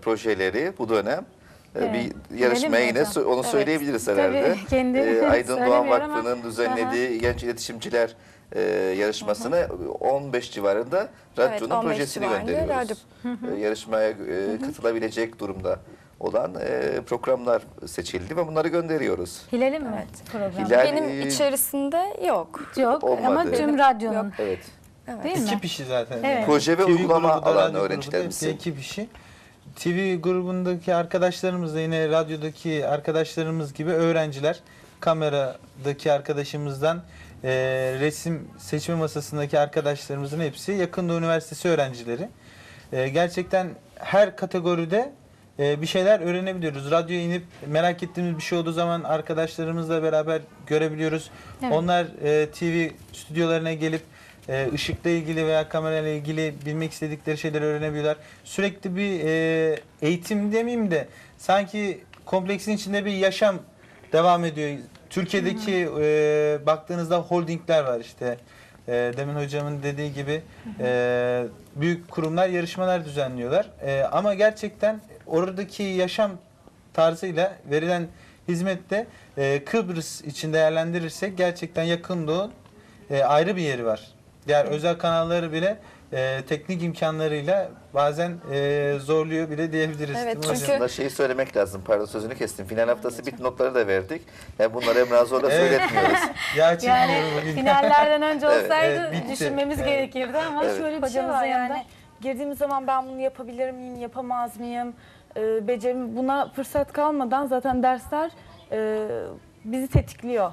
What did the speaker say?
projeleri bu dönem e, Evet. bir yarışmaya mi yine hocam? onu Evet. söyleyebiliriz Tabii, herhalde. kendi E, Aydın Doğan ama- Vakfı'nın düzenlediği genç iletişimciler e, yarışmasına 15 civarında radyonun 15 projesini gönderiyoruz. E, yarışmaya e, katılabilecek durumda olan e, programlar seçildi ve bunları gönderiyoruz. Hilal'in mi Evet. programı? Hilal- Benim e, içerisinde yok. Yok Olmadı. ama tüm radyonun Evet. Evet. değil mi? Ekip işi zaten. Evet. Proje ve TV uygulama alanı radyo grubu da TV grubundaki arkadaşlarımız da yine radyodaki arkadaşlarımız gibi öğrenciler. Kameradaki arkadaşımızdan e, resim seçme masasındaki arkadaşlarımızın hepsi Yakında Üniversitesi öğrencileri. E, gerçekten her kategoride e, bir şeyler öğrenebiliyoruz. Radyoya inip merak ettiğimiz bir şey olduğu zaman arkadaşlarımızla beraber görebiliyoruz. Evet. Onlar e, TV stüdyolarına gelip e, ışıkla ilgili veya kamerayla ilgili bilmek istedikleri şeyleri öğrenebiliyorlar. Sürekli bir e, eğitim demeyeyim de sanki kompleksin içinde bir yaşam devam ediyor. Türkiye'deki e, baktığınızda holdingler var işte. E, demin hocamın dediği gibi e, büyük kurumlar yarışmalar düzenliyorlar. E, ama gerçekten oradaki yaşam tarzıyla verilen hizmette e, Kıbrıs için değerlendirirsek gerçekten yakın doğu e, ayrı bir yeri var. Diğer özel kanalları bile e, teknik imkanlarıyla bazen e, zorluyor bile diyebiliriz. Evet, değil mi çünkü-? Aslında şeyi söylemek lazım. Pardon sözünü kestim. Final haftası bit notları da verdik. Yani bunları Emrah Zor'la Evet. söyletmiyoruz. Çekmiyorum Yani bugün. finallerden önce olsaydı evet, bitti. düşünmemiz Evet. gerekirdi ama Evet. şöyle bir şey Hocamızın var yani yani. girdiğimiz zaman ben bunu yapabilir miyim, yapamaz mıyım, e, becerim buna fırsat kalmadan zaten dersler e, bizi tetikliyor.